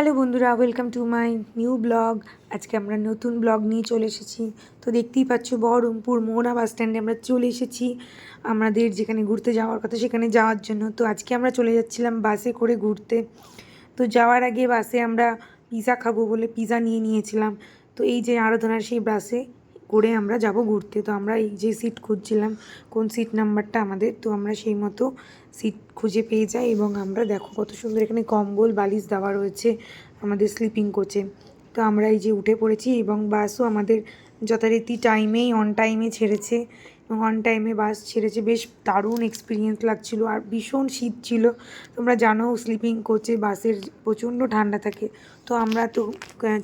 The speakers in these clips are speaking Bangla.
হ্যালো বন্ধুরা welcome to my new blog আজকে আমরা নতুন ব্লগ নিয়ে চলে এসেছি। তো দেখতেই পাচ্ছ, বহরমপুর মোহনা বাস স্ট্যান্ডে আমরা চলে এসেছি। আমাদের যেখানে ঘুরতে যাওয়ার কথা সেখানে যাওয়ার জন্য। তো আজকে আমরা চলে যাচ্ছিলাম বাসে করে ঘুরতে। তো যাওয়ার আগে বাসে আমরা পিজা খাব বলে পিজা নিয়ে নিয়েছিলাম। তো এই যে আরাধনার সেই বাসে করে আমরা যাব ঘুরতে। তো আমরা এই যে সিট খুঁজছিলাম, কোন সিট নাম্বারটা আমাদের, তো আমরা সেই মতো সিট খুঁজে পেয়ে যাই এবং আমরা দেখো কত সুন্দর এখানে কম্বল, বালিশ দেওয়া রয়েছে আমাদের স্লিপিং কোচে তো আমরা এই যে উঠে পড়েছি এবং বাসও আমাদের যথারীতি টাইমেই অন টাইমে ছেড়েছে। অন টাইমে বাস ছেড়েছে। বেশ দারুণ এক্সপিরিয়েন্স লাগছিল আর ভীষণ শীত ছিল। তোমরা জানো স্লিপিং কোচে বাসের প্রচণ্ড ঠান্ডা থাকে। তো আমরা তো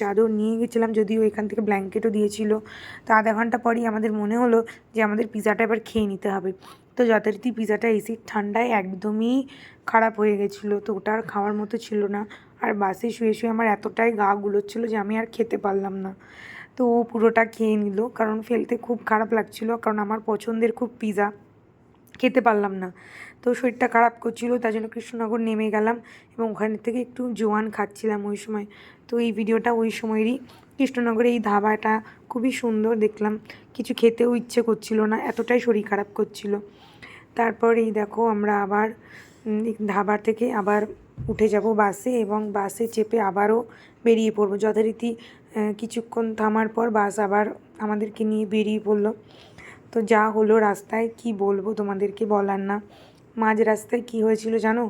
চাদর নিয়ে গেছিলাম যদিও এখান থেকে ব্ল্যাঙ্কেটও দিয়েছিল। তো আধা ঘণ্টা পরই আমাদের মনে হলো যে আমাদের পিৎজাটা এবার খেয়ে নিতে হবে। তো যথারীতি পিৎজাটা এসি ঠান্ডায় একদমই খারাপ হয়ে গেছিল। তো ওটা আর খাওয়ার মতো ছিল না। আর বাসে শুয়ে শুয়ে আমার এতটাই গা গুলোচ্ছিলো যে আমি আর খেতে পারলাম না। তো ও পুরোটা খেয়ে নিল। কারণ ফেলতে খুব খারাপ লাগছিল, কারণ আমার পছন্দের খুব পিজা খেতে পারলাম না। তো শরীরটা খারাপ করছিল, তার জন্য কৃষ্ণনগর নেমে গেলাম এবং ওখান থেকে একটু জোয়ান খাচ্ছিলাম ওই সময়। তো এই ভিডিওটা ওই সময়েরই কৃষ্ণনগরে এই ধাবাটা খুবই সুন্দর দেখলাম। কিছু খেতেও ইচ্ছে করছিল না, এতটাই শরীর খারাপ করছিল। তারপর এই দেখো আমরা আবার ধাবার থেকে আবার উঠে যাব বাসে এবং বাসে চেপে আবারও বেরিয়ে পড়ব। যথারীতি কিছুক্ষণ থামার পর বাস আবার আমাদেরকে নিয়ে বেরিয়ে পড়ল। তো যা হলো রাস্তায়, কি বলব তোমাদেরকে বলার না। মাঝ রাস্তায় কি হয়েছিল জানো?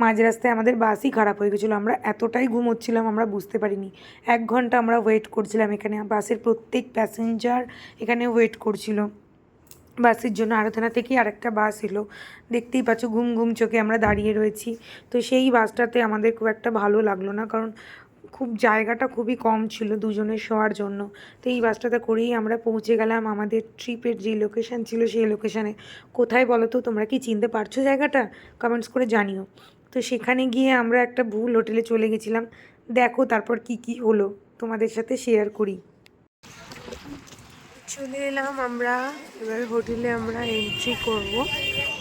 মাঝ রাস্তায় আমাদের বাসই খারাপ হয়ে গেছিল। আমরা এতটাই ঘুমোচ্ছিলাম, আমরা বুঝতে পারিনি। এক ঘণ্টা আমরা ওয়েট করছিলাম এখানে। বাসের প্রত্যেক প্যাসেঞ্জার এখানে ওয়েট করছিল। বাসের জন্য আরাধনা থেকে আরেকটা বাস এলো। দেখতেই পাচ্ছ, ঘুম ঘুম চোখে আমরা দাঁড়িয়ে রয়েছি। তো সেই বাসটাতে আমাদের খুব একটা ভালো লাগল না। কারণ খুব জায়গাটা খুবই কম ছিল দুজনের শোয়ার জন্য। তো এই বাসটাতে করেই আমরা পৌঁছে গেলাম আমাদের ট্রিপের যে লোকেশান ছিল সেই লোকেশানে কোথায় বলো তো তোমরা কি চিনতে পারছ জায়গাটা? কমেন্টস করে জানিও। তো সেখানে গিয়ে আমরা একটা ভুল হোটেলে চলে গেছিলাম। দেখো তারপর কি কি হলো, তোমাদের সাথে শেয়ার করি। চলে এলাম আমরা, এবার হোটেলে আমরা এন্ট্রি করব।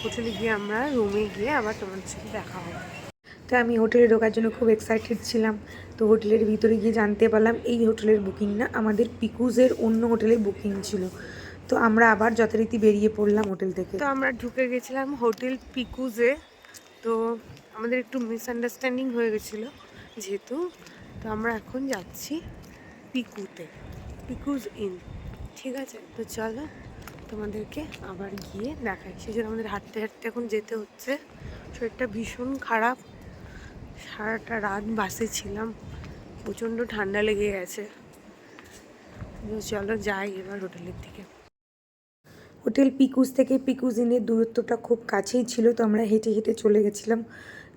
হোটেলে গিয়ে আমরা রুমে গিয়ে আবার তোমাদের সাথে দেখা হবে। তো আমি হোটেলে ঢোকার জন্য খুব এক্সাইটেড ছিলাম। তো হোটেলের ভিতরে গিয়ে জানতে পারলাম এই হোটেলের বুকিং না আমাদের পিকুজের অন্য হোটেলের বুকিং ছিল। তো আমরা আবার যথারীতি বেরিয়ে পড়লাম হোটেল থেকে। তো আমরা ঢুকে গেছিলাম হোটেল পিকুজে। তো আমাদের একটু মিসআন্ডারস্ট্যান্ডিং হয়ে গেছিল যেহেতু। তো আমরা এখন যাচ্ছি পিকুতে, পিকুজ ইন ঠিক আছে? তো চলো তোমাদেরকে আবার গিয়ে দেখাই। সেই জন্য আমাদের হাঁটতে হাঁটতে এখন যেতে হচ্ছে। শরীরটা ভীষণ খারাপ। সারাটা রাত বাসে ছিলাম, প্রচণ্ড ঠান্ডা লেগে গেছে। চলো যাই এবার হোটেলের দিকে। হোটেল পিকুস থেকে পিকুস ইনের দূরত্বটা খুব কাছেই ছিল, তো আমরা হেঁটে হেঁটে চলে গেছিলাম।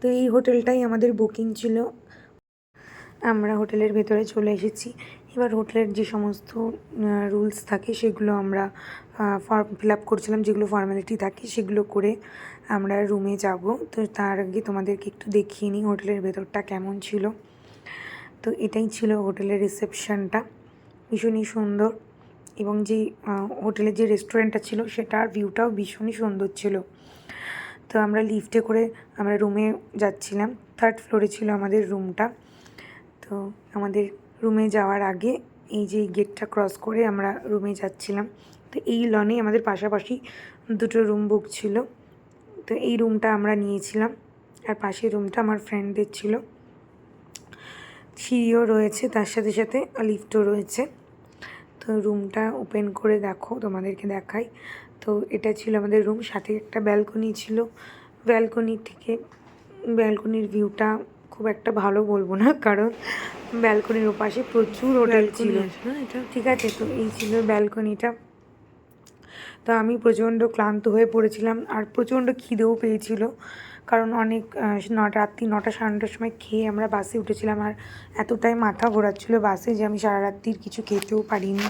তো এই হোটেলটাই আমাদের বুকিং ছিল। আমরা হোটেলের ভেতরে চলে এসেছি। এবার হোটেলের যে সমস্ত রুলস থাকে সেগুলো আমরা ফর্ম ফিল আপ করছিলাম, যেগুলো ফর্মালিটি থাকে সেগুলো করে আমরা রুমে যাব। তো তার আগে তোমাদেরকে একটু দেখিয়ে নিই হোটেলের ভেতরটা কেমন ছিল। তো এটাই ছিল হোটেলের রিসেপশনটা ভীষণই সুন্দর এবং যে হোটেলের যে রেস্টুরেন্টটা ছিল সেটার ভিউটাও ভীষণই সুন্দর ছিল। তো আমরা লিফটে করে আমরা রুমে যাচ্ছিলাম। থার্ড ফ্লোরে ছিল আমাদের রুমটা তো আমাদের রুমে যাওয়ার আগে এই যে গেটটা ক্রস করে আমরা রুমে যাচ্ছিলাম। তো এই লনে আমাদের পাশাপাশি দুটো রুম বুক ছিল। তো এই রুমটা আমরা নিয়েছিলাম আর পাশের রুমটা আমার ফ্রেন্ডদের ছিল। সিঁড়িও রয়েছে, তার সাথে সাথে লিফটও রয়েছে। তো রুমটা ওপেন করে দেখো, তোমাদেরকে দেখাই। তো এটা ছিল আমাদের রুম সাথে একটা ব্যালকনি ছিল। ব্যালকনি থেকে ব্যালকনির ভিউটা খুব একটা ভালো বলব না কারণ ব্যালকনির ওপাশে প্রচুর হোটেল ছিল। এটা? ঠিক আছে তো এই ছিল ব্যালকনিটা। তো আমি প্রচণ্ড ক্লান্ত হয়ে পড়েছিলাম আর প্রচণ্ড খিদেও পেয়েছিল কারণ অনেক নটা রাত্রি নটা সাড়ে নটার সময় খেয়ে আমরা বাসে উঠেছিলাম আর এতটাই মাথা ঘোরাচ্ছিল বাসে যে আমি সারা রাত্রির কিছু খেতেও পারিনি।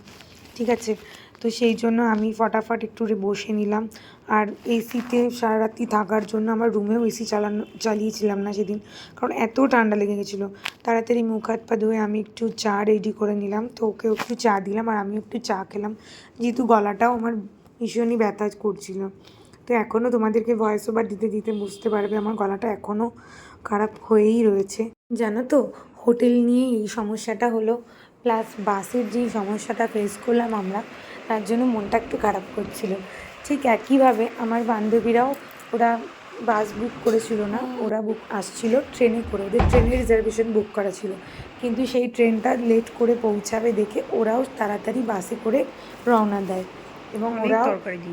ঠিক আছে তো সেই জন্য আমি ফটাফট একটু বসে নিলাম। আর এসিতে সারা রাত্রি থাকার জন্য আমার রুমেও এসি চালানো, চালিয়েছিলাম না সেদিন। কারণ এত ঠান্ডা লেগে গেছিল। তাড়াতাড়ি মুখ হাত পা ধুয়ে আমি একটু চা রেডি করে নিলাম। তো ওকে একটু চা দিলাম আর আমি একটু চা খেলাম। যেহেতু গলাটাও আমার ভীষণই ব্যথা করছিল। তো এখনও তোমাদেরকে ভয়েস ওভার দিতে দিতে বুঝতে পারবে আমার গলাটা এখনও খারাপ হয়েই রয়েছে। জানো তো, হোটেল নিয়ে এই সমস্যাটা হলো। প্লাস বাসের যেই সমস্যাটা ফেস করলাম আমরা তার জন্য মনটা একটু খারাপ করছিল। ঠিক একইভাবে আমার বান্ধবীরাও ওরা বাস বুক করেছিল না ওরা বুক আসছিল ট্রেনে করে ওদের ট্রেনের রিজার্ভেশন বুক করা ছিল। কিন্তু সেই ট্রেনটা লেট করে পৌঁছাবে দেখে ওরাও তাড়াতাড়ি বাসে করে রওনা দেয় এবং ওরাও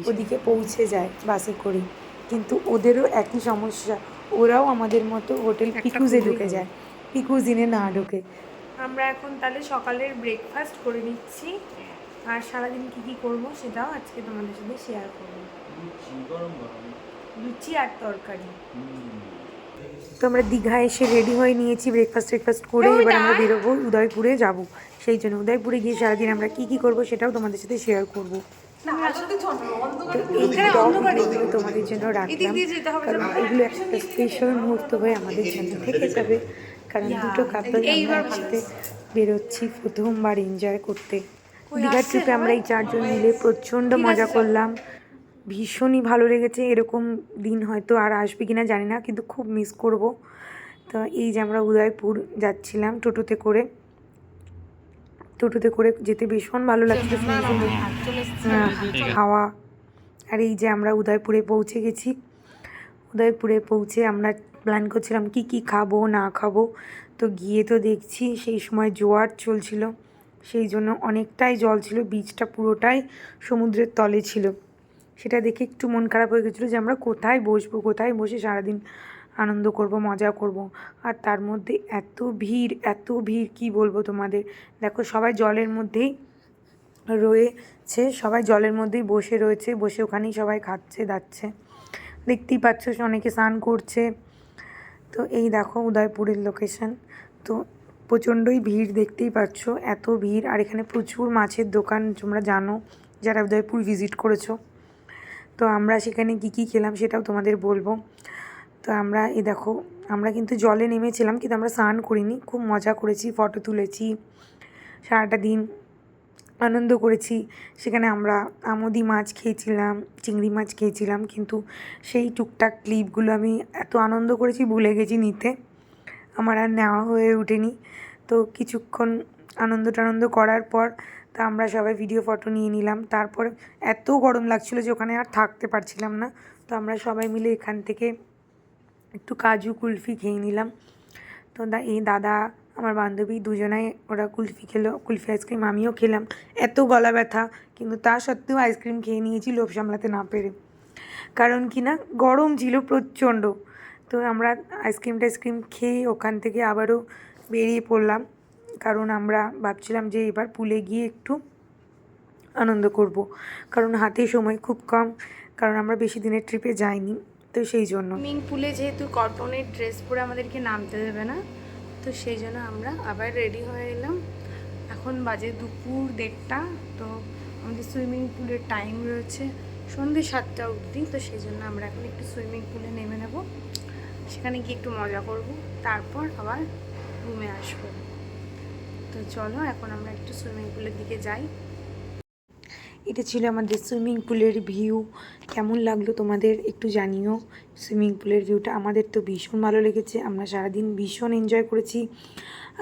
ওদিকে পৌঁছে যায় বাসে করে কিন্তু ওদেরও একই সমস্যা ওরাও আমাদের মতো হোটেল পিকুজে ঢুকে। যায়। পিকুজিনে না ঢুকে। আমরা এখন তাহলে সকালের ব্রেকফাস্ট করে নিচ্ছি। আর সারাদিন কি কি করব সেটাও আজকে তোমাদের সাথে শেয়ার করব। লুচি আর তরকারি। তো আমরা দীঘা এসে রেডি হয়ে নিয়েছি ব্রেকফাস্ট ব্রেকফাস্ট করে। এবার আমরা বেরোবো উদয়পুরে যাব। সেই জন্য উদয়পুরে গিয়ে সারাদিন আমরা কি কি করব সেটাও তোমাদের সাথে শেয়ার করব। তোমাদের জন্য রাখলাম। কারণ এগুলো একটা স্পেশাল মুহূর্ত হয়ে আমাদের জন্য থেকে যাবে। কারণ দুটো কাপল আমরা একসাথে বেরোচ্ছি প্রথমবার এনজয় করতে। দীঘার ট্রিপে আমরা এই চারজন মিলে প্রচণ্ড মজা করলাম। ভীষণই ভালো লেগেছে এরকম দিন হয়তো আর আসবে কিনা জানি না কিন্তু খুব মিস করব। তো এই যে আমরা উদয়পুর যাচ্ছিলাম টোটোতে করে। টোটোতে করে যেতে ভীষণ ভালো লাগছে সুন্দর হাওয়া। আর এই যে আমরা উদয়পুরে পৌঁছে গেছি। উদয়পুরে পৌঁছে আমরা প্ল্যান করছিলাম কি কি খাব, না খাব। তো গিয়ে তো দেখছি সেই সময় জোয়ার চলছিল। সেই জন্য অনেকটাই জল ছিল, বীজটা পুরোটাই সমুদ্রের তলে ছিল। সেটা দেখে একটু মন খারাপ হয়ে গেছিল যে আমরা কোথায় বসবো, কোথায় বসে সারাদিন আনন্দ করব, মজা করব। আর তার মধ্যে এত ভিড় এত ভিড়, কি বলব তোমাদের? দেখো সবাই জলের মধ্যেই রয়েছে, সবাই জলের মধ্যেই বসে রয়েছে, বসে ওখানেই সবাই খাচ্ছে, দাচ্ছে। দেখতেই পাচ্ছ অনেকে স্নান করছে। তো এই দেখো উদয়পুরের লোকেশন তো প্রচণ্ডই ভিড় দেখতেই পাচ্ছ, এত ভিড়। আর এখানে প্রচুর মাছের দোকান, তোমরা জানো, যারা উদয়পুর ভিজিট করেছ। তো আমরা সেখানে কী কী খেলাম সেটাও তোমাদের বলব। তো আমরা, এই দেখো, আমরা কিন্তু জলে নেমেছিলাম, কিন্তু আমরা স্নান করিনি। খুব মজা করেছি ফটো তুলেছি। সারাটা দিন আনন্দ করেছি। সেখানে আমরা আমোদি মাছ খেয়েছিলাম, চিংড়ি মাছ খেয়েছিলাম, কিন্তু সেই টুকটাক ক্লিপগুলো আমি এত আনন্দ করেছি ভুলে গেছি নিতে। আমার আর নেওয়া হয়ে ওঠেনি। তো কিছুক্ষণ আনন্দ টানন্দ করার পর তা আমরা সবাই ভিডিও ফটো নিয়ে নিলাম। তারপর এত গরম লাগছিল যে ওখানে আর থাকতে পারছিলাম না। তো আমরা সবাই মিলে এখান থেকে একটু কাজু কুলফি খেয়ে নিলাম। তো দা এই দাদা আমার বান্ধবী দুজনাই ওরা কুলফি খেলো, কুলফি আইসক্রিম আমিও খেলাম। এত গলা ব্যথা, কিন্তু তা সত্ত্বেও আইসক্রিম খেয়ে নিয়েছি, লোভ সামলাতে না পেরে। কারণ কি না, গরম ছিল প্রচণ্ড। তো আমরা আইসক্রিম টাইসক্রিম খেয়ে ওখান থেকে আবারও বেরিয়ে পড়লাম। কারণ আমরা ভাবছিলাম যে এবার পুলে গিয়ে একটু আনন্দ করব। কারণ হাতে সময় খুব কম, কারণ আমরা বেশি দিনের ট্রিপে যাইনি, তো সেই জন্য। সুইমিং পুলে যেহেতু কটনের ড্রেস পরে আমাদেরকে নামতে দেবে না? তো সেই জন্য আমরা আবার রেডি হয়ে এলাম। এখন বাজে দুপুর দেড়টা, তো আমাদের সুইমিং পুলের টাইম রয়েছে সন্ধ্যে সাতটা অবধি, তো সেই জন্য আমরা এখন একটু সুইমিং পুলে নেমে নেব। সেখানে গিয়ে একটু মজা করব, তারপর আবার রুমে আসব। তো চলো এখন আমরা একটু সুইমিং পুলের দিকে যাই। এটা ছিল আমাদের সুইমিং পুলের ভিউ কেমন লাগল তোমাদের একটু জানিও। সুইমিং পুলের ভিউটা আমাদের তো ভীষণ ভালো লেগেছে, আমরা সারাদিন ভীষণ এনজয় করেছি।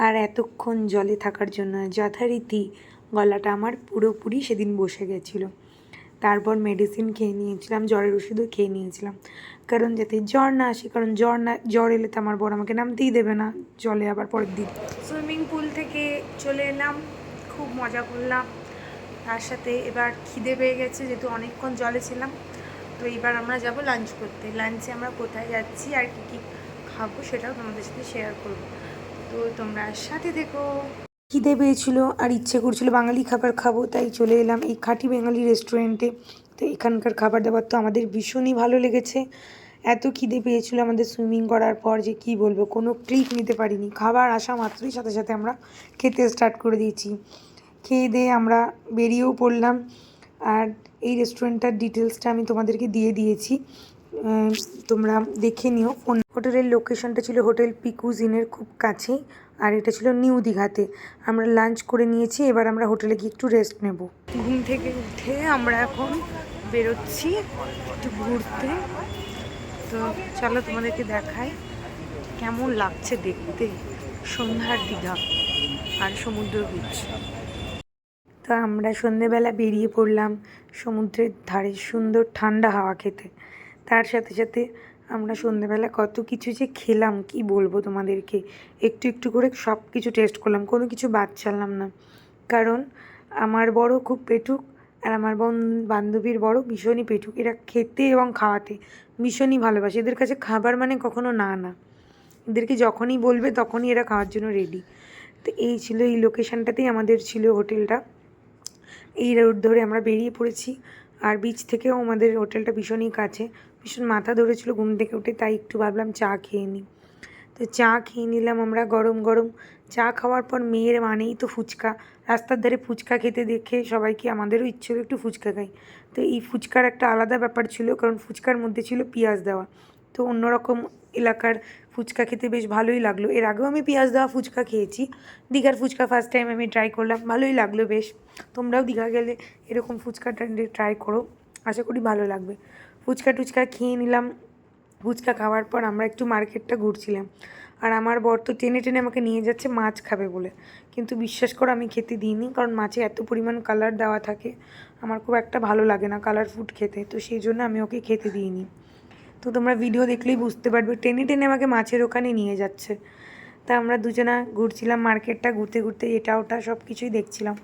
আর এতক্ষণ জলে থাকার জন্য যথারীতি গলাটা আমার পুরোপুরি সেদিন বসে গেছিল। তারপর মেডিসিন খেয়ে নিয়েছিলাম, জ্বরের ওষুধও খেয়ে নিয়েছিলাম। কারণ যাতে জ্বর না আসে, কারণ জ্বর না, জ্বর এলে তো আমার বর আমাকে নামতেই দেবে না, জলে আবার পরের দিন। সুইমিং পুল থেকে চলে এলাম, খুব মজা করলাম। তার সাথে এবার খিদে পেয়ে গেছে, যেহেতু অনেকক্ষণ জলে ছিলাম। তো এবার আমরা যাব লাঞ্চ করতে। লাঞ্চে আমরা কোথায় যাচ্ছি, আর কি কী খাব সেটাও তোমাদের সাথে শেয়ার করব। তো তোমরা সাথে দেখো খিদে পেয়েছিল আর ইচ্ছে করছিল বাঙালি খাবার খাব, তাই চলে এলাম এই খাঁটি বাঙালি রেস্টুরেন্টে তো এখানকার খাবার দাবার তো আমাদের ভীষণই ভালো লেগেছে। এত খিদে পেয়েছিল আমাদের সুইমিং করার পর যে কি বলব, কোনো ক্লিক নিতে পারিনি। খাবার আসা মাত্রই সাথে সাথে আমরা খেতে স্টার্ট করে দিয়েছি। খেয়ে দিয়ে আমরা বেরিয়েও পড়লাম। আর এই রেস্টুরেন্টটার ডিটেলসটা আমি তোমাদেরকে দিয়ে দিয়েছি। তোমরা দেখে নিও। ফোন হোটেলের লোকেশনটা ছিল হোটেল পিকুজ ইনের খুব কাছেই আর এটা ছিল নিউ দীঘাতে আমরা লাঞ্চ করে নিয়েছি, এবার আমরা হোটেলে গিয়ে একটু রেস্ট নেব। ঘুম থেকে উঠে আমরা এখন বেরোচ্ছি, একটু ঘুরতে। তো চলো তোমাদেরকে দেখাই কেমন লাগছে দেখতে সন্ধ্যার দীঘা আর সমুদ্র বিচ তো আমরা সন্ধেবেলা বেরিয়ে পড়লাম সমুদ্রের ধারে সুন্দর ঠান্ডা হাওয়া খেতে। তার সাথে সাথে আমরা সন্ধেবেলা কত কিছু যে খেলাম, কি বলব তোমাদেরকে? একটু একটু করে সব কিছু টেস্ট করলাম, কোনো কিছু বাদ ছাড়লাম না। কারণ আমার বড় খুব পেটুক আর আমার বোন, বান্ধবীর বড় ভীষণই পেটুক। এরা খেতে এবং খাওয়াতে ভীষণই ভালোবাসে। এদের কাছে খাবার মানে কখনো না না। এদেরকে যখনই বলবে তখনই এরা খাওয়ার জন্য রেডি তো এই ছিল এই লোকেশানটাতেই আমাদের ছিল হোটেলটা এই রোড ধরে আমরা বেরিয়ে পড়েছি। আর বিচ থেকেও আমাদের হোটেলটা ভীষণই কাছে। ভীষণ মাথা ধরেছিল ঘুম থেকে উঠে, তাই একটু ভাবলাম চা খেয়ে নিই। তো চা খেয়ে নিলাম আমরা গরম গরম। চা খাওয়ার পর মেয়ের মানেই তো ফুচকা। রাস্তার ধারে ফুচকা খেতে দেখে সবাইকে আমাদেরও ইচ্ছে হলো একটু ফুচকা খাই। তো এই ফুচকার একটা আলাদা ব্যাপার ছিল, কারণ ফুচকার মধ্যে ছিল পেঁয়াজ দেওয়া। তো অন্যরকম এলাকার ফুচকা খেতে বেশ ভালোই লাগল। এর আগেও আমি পেঁয়াজ দেওয়া ফুচকা খেয়েছি। দীঘার ফুচকা ফার্স্ট টাইম আমি ট্রাই করলাম, ভালোই লাগল বেশ। তোমরাও দীঘা গেলে এরকম ফুচকা ট্রাই করো, আশা করি ভালো লাগবে। ফুচকা টুচকা খেয়ে নিলাম। ফুচকা খাওয়ার পর আমরা একটু মার্কেটটা ঘুরছিলাম। আর আমার বর তো টেনে টেনে আমাকে নিয়ে যাচ্ছে মাছ খাবে বলে। কিন্তু বিশ্বাস করো আমি খেতে দিইনি, কারণ মাছে এত পরিমাণ কালার দেওয়া থাকে, আমার খুব একটা ভালো লাগে না কালার ফুড খেতে। তো সেই জন্য আমি ওকে খেতে দিইনি। তো তোমরা ভিডিও দেখলেই বুঝতে পারবে। টেনে টেনে আমাকে মাছের ওখানে নিয়ে যাচ্ছে। তা আমরা দুজনা ঘুরছিলাম, মার্কেটটা ঘুরতে ঘুরতে এটা ওটা সব কিছুই দেখছিলাম।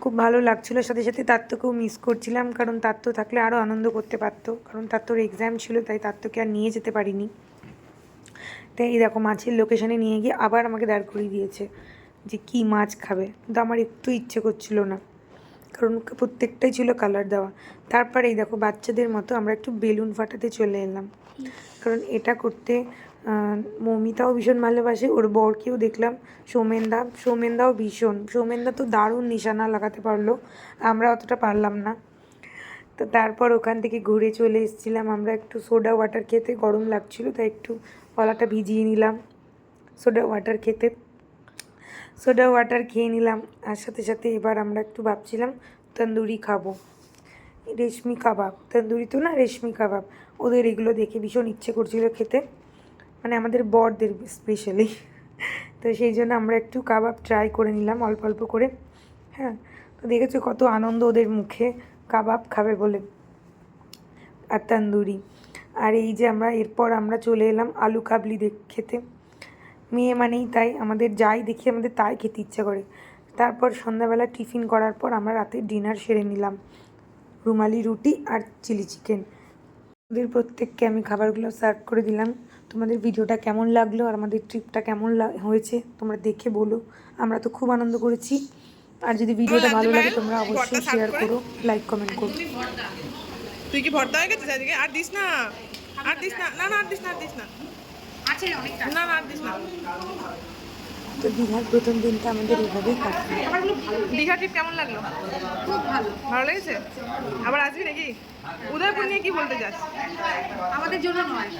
খুব ভালো লাগছিল, সাথে সাথে তাত্ত্বকেও মিস করছিলাম, কারণ তাত্ত্ব থাকলে আরও আনন্দ করতে পারতো। কারণ তাত্ত্বর এক্সাম ছিল, তাই তাত্ত্বকে আর নিয়ে যেতে পারিনি। তাই এই দেখো, মাছের লোকেশানে নিয়ে গিয়ে আবার আমাকে দাঁড় করিয়ে দিয়েছে যে কি মাছ খাবে। কিন্তু আমার একটু ইচ্ছে করছিল না। কারণ প্রত্যেকটাই ছিল কালার দেওয়া। তারপরে এই দেখো বাচ্চাদের মতো আমরা একটু বেলুন ফাটাতে চলে এলাম। কারণ এটা করতে মৌমিতাও ভীষণ ভালোবাসে, ওর বরকেও দেখলাম। সৌমেনদা, সৌমেনদাও ভীষণ। সৌমেনদা তো দারুণ নিশানা লাগাতে পারল, আমরা অতটা পারলাম না। তো তারপর ওখান থেকে ঘুরে চলে এসেছিলাম আমরা একটু সোডা ওয়াটার খেতে, গরম লাগছিল, তাই একটু গলাটা ভিজিয়ে নিলাম। সোডা ওয়াটার খেতে। সোডা ওয়াটার খেয়ে নিলাম আর সাথে সাথে এবার আমরা একটু ভাবছিলাম তন্দুরি খাব। রেশমি কাবাব। তন্দুরি তো না, রেশমি কাবাব। ওদের এগুলো দেখে ভীষণ ইচ্ছে করছিল খেতে। মানে আমাদের বরদের স্পেশালি তো সেই জন্য আমরা একটু কাবাব ট্রাই করে নিলাম অল্প অল্প করে। হ্যাঁ তো দেখেছ কত আনন্দ ওদের মুখে। কাবাব খাবে বলে। আর তন্দুরি। আর এই যে আমরা, এরপর আমরা চলে এলাম আলু কাবলি দেখ, খেতে। মেয়ে মানেই তাই আমাদের যাই দেখি আমাদের তাই খেতে ইচ্ছা করে। তারপর সন্ধ্যাবেলা টিফিন করার পর আমরা রাতে ডিনার সেরে নিলাম। রুমালি রুটি আর চিলি চিকেন। ওদের প্রত্যেককে আমি খাবারগুলো সার্ভ করে দিলাম। তোমাদের ভিডিওটা কেমন লাগল আর আমাদের ট্রিপটা কেমন হয়েছে তোমরা দেখে বলো। আমরা তো খুব আনন্দ করেছি। আর যদি ভিডিওটা ভালো লাগে তোমরা অবশ্যই শেয়ার করো। লাইক কমেন্ট করো। তুই কি ভর্তা? হয়ে গেছিস আজকে আর দিস না। আর দিস না। না না আর দিস না আর দিস না। না না দিস না তো দীঘার প্রথম দিনটা আমাদের এভাবেই কাটবে দীঘা ট্রিপ কেমন লাগল? খুব ভালো। ভালো লেগেছে? আবার আসবি নাকি? উদয়পুর নিয়ে কি বলতে চাস? আমাদের জন্য নয়।